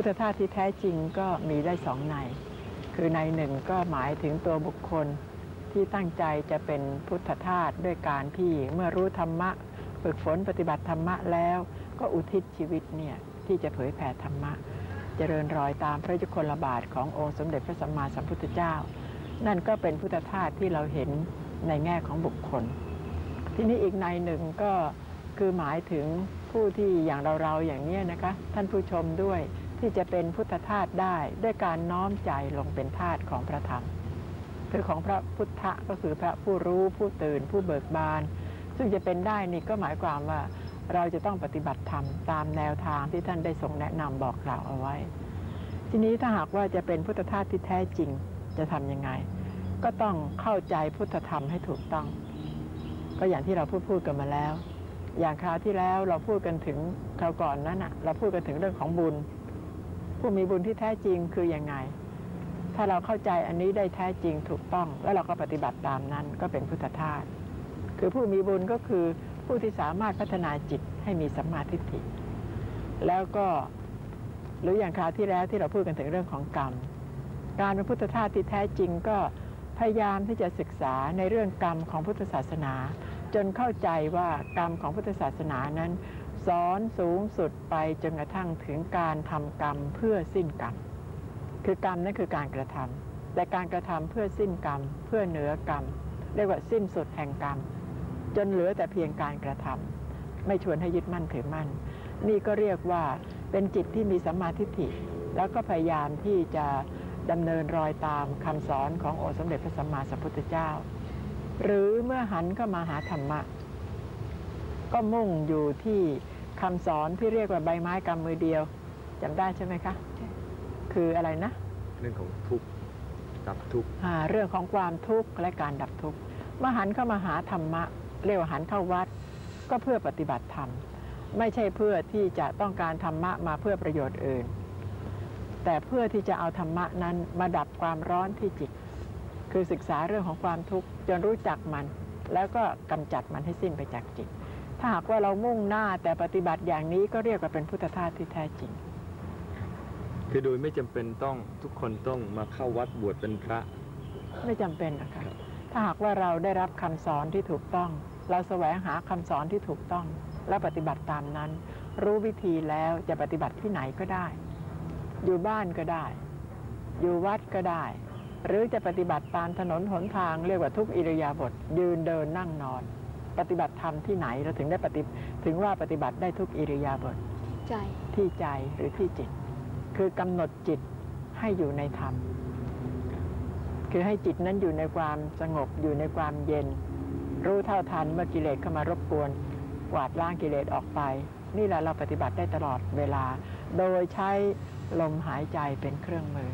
พุทธทาสที่แท้จริงก็มีได้สองใน คือในหนึ่งก็หมายถึงตัวบุคคลที่ตั้งใจจะเป็นพุทธทาสด้วยการที่เมื่อรู้ธรรมะ ฝึกฝนปฏิบัติธรรมะแล้ว ก็อุทิศชีวิตเนี่ยที่จะเผยแผ่ธรรมะ เจริญรอยตามพระยุคลบาทขององค์สมเด็จพระสัมมาสัมพุทธเจ้า นั่นก็เป็นพุทธทาสที่เราเห็นในแง่ของบุคคล ทีนี้อีกในหนึ่งก็คือหมายถึงผู้ที่อย่างเราๆอย่างนี้นะคะ ท่านผู้ชมด้วย ที่จะเป็นพุทธทาสได้ด้วยการน้อมใจลงเป็นทาสของพระธรรม คือของพระพุทธะก็คือพระผู้รู้ผู้ตื่นผู้เบิกบาน ซึ่งจะเป็นได้นี่ก็หมายความว่าเราจะต้องปฏิบัติธรรมตามแนวทางที่ท่านได้ทรงแนะนำบอกกล่าวเอาไว้ ทีนี้ถ้าหากว่าจะเป็นพุทธทาสที่แท้จริงจะทำยังไง ก็ต้องเข้าใจพุทธธรรมให้ถูกต้อง ก็อย่างที่เราพูดพูดกันมาแล้ว อย่างคราวที่แล้วเราพูดกันถึงคราวก่อนนั้นอะเราพูดกันถึงเรื่องของบุญ ผู้มีบุญที่แท้จริงคือยังไง ถ้าเราเข้าใจอันนี้ได้แท้จริงถูกต้อง แล้วเราก็ปฏิบัติตามนั้นก็เป็นพุทธทาสคือผู้มีบุญก็คือผู้ที่สามารถพัฒนาจิตให้มีสัมมาทิฏฐิ แล้วก็หรืออย่างคราวที่แล้วที่เราพูดกันถึงเรื่องของกรรม การเป็นพุทธทาสที่แท้จริงก็พยายามที่จะศึกษาในเรื่องกรรมของพุทธศาสนา จนเข้าใจว่ากรรมของพุทธศาสนานั้น สอนสูงสุดไปจนกระทั่งถึงการทำกรรมเพื่อสิ้นกรรม คือกรรมนั่นคือการกระทำแต่การกระทำเพื่อสิ้นกรรม เพื่อเหนือกรรม เรียกว่าสิ้นสุดแห่งกรรม จนเหลือแต่เพียงการกระทำไม่ชวนให้ยึดมั่นถือมั่น นี่ก็เรียกว่าเป็นจิตที่มีสัมมาทิฏฐิ แล้วก็พยายามที่จะดำเนินรอยตามคำสอนขององค์สมเด็จพระสัมมาสัมพุทธเจ้า หรือเมื่อหันเข้ามาหาธรรมะ ก็มุ่งอยู่ที่ คำสอนที่เรียกว่าใบไม้กำมือเดียวจำได้ใช่ไหมคะคืออะไรนะ เรื่องของทุกข์ดับทุกข์อ่าเรื่องของความทุกข์และการดับทุกข์เมื่อหันเข้ามาหาธรรมะ เรียกว่าหันเข้าวัด ก็เพื่อปฏิบัติธรรม ไม่ใช่เพื่อที่จะต้องการธรรมะมาเพื่อประโยชน์อื่น แต่เพื่อที่จะเอาธรรมะนั้นมาดับความร้อนที่จิต คือศึกษาเรื่องของความทุกข์จนรู้จักมัน แล้วก็กำจัดมันให้สิ้นไปจากจิต ถ้าหากว่าเรามุ่งหน้าแต่ปฏิบัติอย่างนี้ก็เรียกว่าเป็นพุทธทาสที่แท้จริง คือโดยไม่จำเป็นต้องทุกคนต้องมาเข้าวัดบวชเป็นพระ ไม่จำเป็นนะคะถ้าหากว่าเราได้รับคำสอนที่ถูกต้อง เราแสวงหาคำสอนที่ถูกต้อง และปฏิบัติตามนั้น รู้วิธีแล้วจะปฏิบัติที่ไหนก็ได้ อยู่บ้านก็ได้ อยู่วัดก็ได้ หรือจะปฏิบัติตามถนนหนทางเรียกว่าทุกอิริยาบถยืนเดินนั่งนอน ปฏิบัติธรรมที่ไหนเราถึงได้ปฏิถึงว่าปฏิบัติได้ทุกอิริยาบถใจที่ใจหรือที่จิต คือกำหนดจิตให้อยู่ในธรรม คือให้จิตนั้นอยู่ในความสงบอยู่ในความเย็น รู้เท่าทันเมื่อกิเลสเข้ามารบกวนกวาดล้างกิเลสออกไป นี่แหละเราปฏิบัติได้ตลอดเวลา โดยใช้ลมหายใจเป็นเครื่องมือ